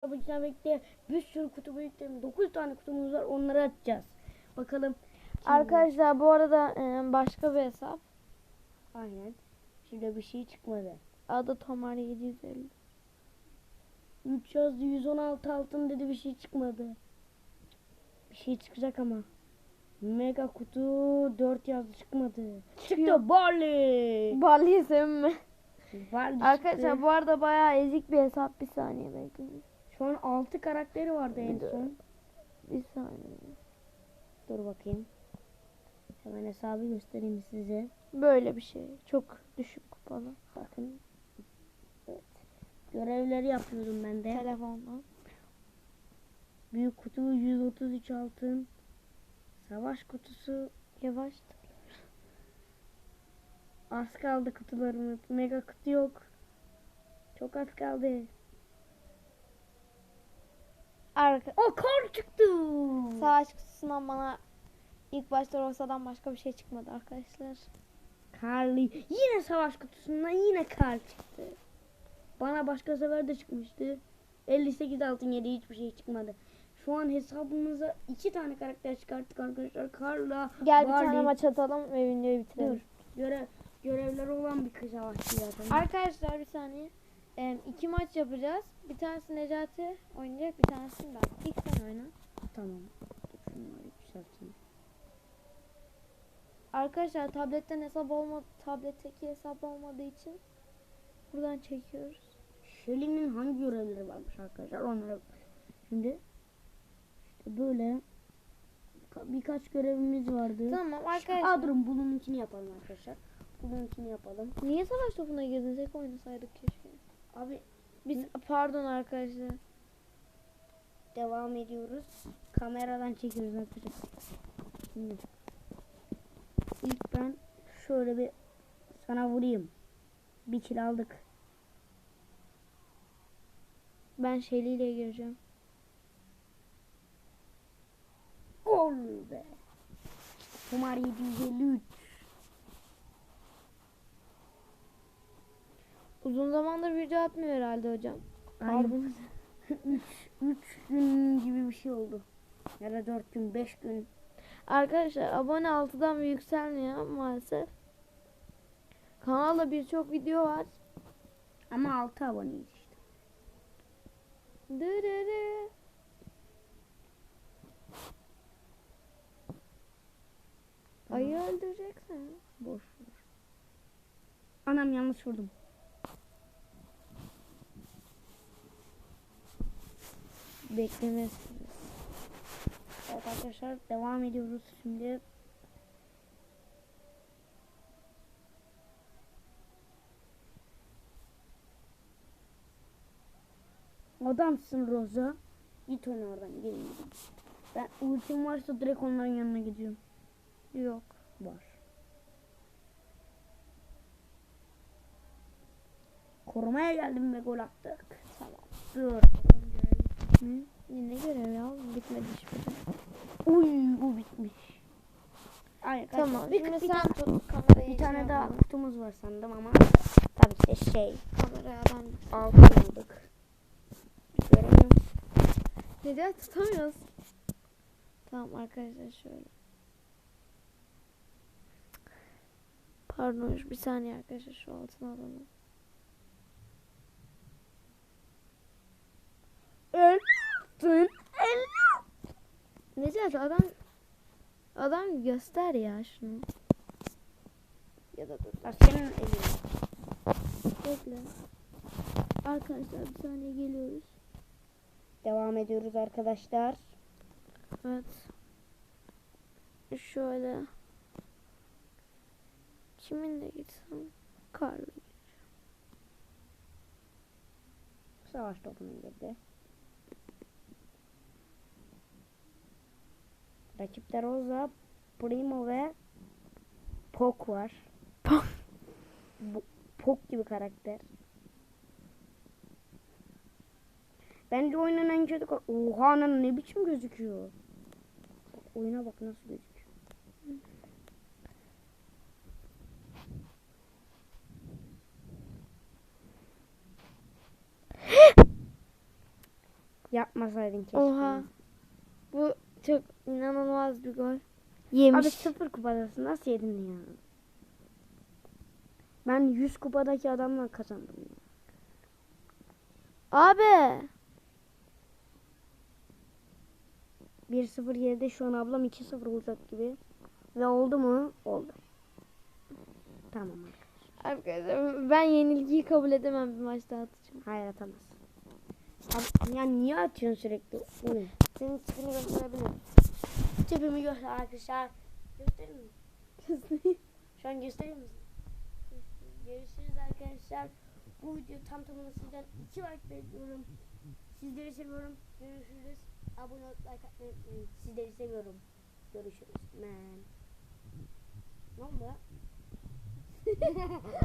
Tabii birlikte bir sürü kutu birlikte 9 tane kutumuz var onları açacağız. Bakalım. kim- Arkadaşlar bu arada e, başka bir hesap. Aynen. Şimdi bir şey çıkmadı. Adı Tomar 750. 3 yazdı 116 altın dedi bir şey çıkmadı. Bir şey çıkacak ama. Mega kutu 4 yazdı çıkmadı. Çıktı Barley. Barley'i sevme. Barley Arkadaşlar çıktı. bu arada bayağı ezik bir hesap. Bir saniye bekleyin. Şu an 6 karakteri vardı en son. Bir saniye. Dur bakayım. Hemen hesabı göstereyim size. Böyle bir şey. Çok düşük kupalı. Bakın. Evet. Görevleri yapıyorum ben de. Telefonla. Büyük kutu 133 altın. Savaş kutusu Yavaş. az kaldı kutularımız. Mega kutu yok. Çok az kaldı. Arka. O kar çıktı. Savaş kutusundan bana ilk başta Rosa'dan başka bir şey çıkmadı arkadaşlar. Karlı. Yine savaş kutusundan yine kar çıktı. Bana başka sefer de çıkmıştı. 58 altın yedi hiçbir şey çıkmadı. Şu an hesabımıza iki tane karakter çıkarttık arkadaşlar. Karla Gel bir Barley. tane maç atalım ve videoyu bitirelim. Dur. Görev, görevleri olan bir kız savaşçı zaten. Arkadaşlar bir saniye. Ee, iki maç yapacağız. Bir tanesi Necati oynayacak, bir tanesini ben. İlk sen oyna. Tamam. Dur şunları yükselteyim. Arkadaşlar tabletten hesap olma tabletteki hesap olmadığı için buradan çekiyoruz. Shelly'nin hangi görevleri varmış arkadaşlar onlara. Şimdi işte böyle ka- birkaç görevimiz vardı. Tamam Aa arkadaşlar. durun bunun için yapalım arkadaşlar. Bunun yapalım. Niye savaş topuna girdin? Tek oynasaydık keşke. Abi Biz pardon arkadaşlar. devam ediyoruz. Kameradan çekiyoruz arkadaşlar. Şimdi ilk ben şöyle bir sana vurayım. Bir kill aldık. Ben ile gireceğim. Gol be. Kumar 753. Uzun zamandır video atmıyor herhalde hocam. Aynen. Pardon. 3 3 gün gibi bir şey oldu. Ya da 4 gün, 5 gün. Arkadaşlar abone 6'dan bir yükselmiyor maalesef. Kanalda birçok video var. Ama 6 aboneyiz işte. Dırırı. Ayı öldüreceksin. Boş ver. Anam yanlış vurdum. Beklemezsiniz. Evet arkadaşlar devam ediyoruz şimdi. Adamsın Roza. Git oyna oradan gelin. Ben ultim varsa direkt onların yanına gidiyorum. Yok. Var. Korumaya geldim ve gol attık. Tamam. Dur. Hı? Yine görev ya. Bitmedi hiçbiri. Uy bu bitmiş. Ay, kaç- Tamam. Bir, Şimdi bir, sen tut kamerayı. bir tane şey daha yapalım. kutumuz var sandım ama tabii ki şey Kameraya ben. altın aldık. Göremiyorum. Neden tutamıyoruz? Tamam arkadaşlar şöyle. Pardon bir saniye arkadaşlar şu altına alalım. Altın. Necati adam adam göster ya şunu. Ya da dur Bak senin elin. bekle. Arkadaşlar bir saniye geliyoruz. Devam ediyoruz arkadaşlar. Evet. Şöyle. Kiminle gitsem? Karlı. Savaş topuna girdi. Rakipte Rosa, Primo ve Pok var. Pok. Pok gibi karakter. Bence oyunun en kötü Oha lan ne biçim gözüküyor. Bak, oyuna bak nasıl gözüküyor. Yapmasaydın keşke. Oha. Bu çok inanılmaz bir gol. Abi Yemiş. sıfır kupadasın. Nasıl yedin ya? Ben 100 kupadaki adamla kazandım ya. Abi. 1-0 geride şu an ablam 2-0 olacak gibi. Ve oldu mu? Oldu. Tamam arkadaşlar. Arkadaşlar ben yenilgiyi kabul edemem bir maç daha atacağım. Hayır atamaz. Abi, ya niye atıyorsun sürekli? Ne? Senin tipini gösterebilirim. Tipimi göster arkadaşlar. Gösterir mi? Şu an gösterir misin? Görüşürüz arkadaşlar. Bu video tam tamına sizden 2 like bekliyorum. Sizleri seviyorum. Görüşürüz. Abone olup like atmayı unutmayın. Sizleri seviyorum. Görüşürüz. Man. Ne oldu?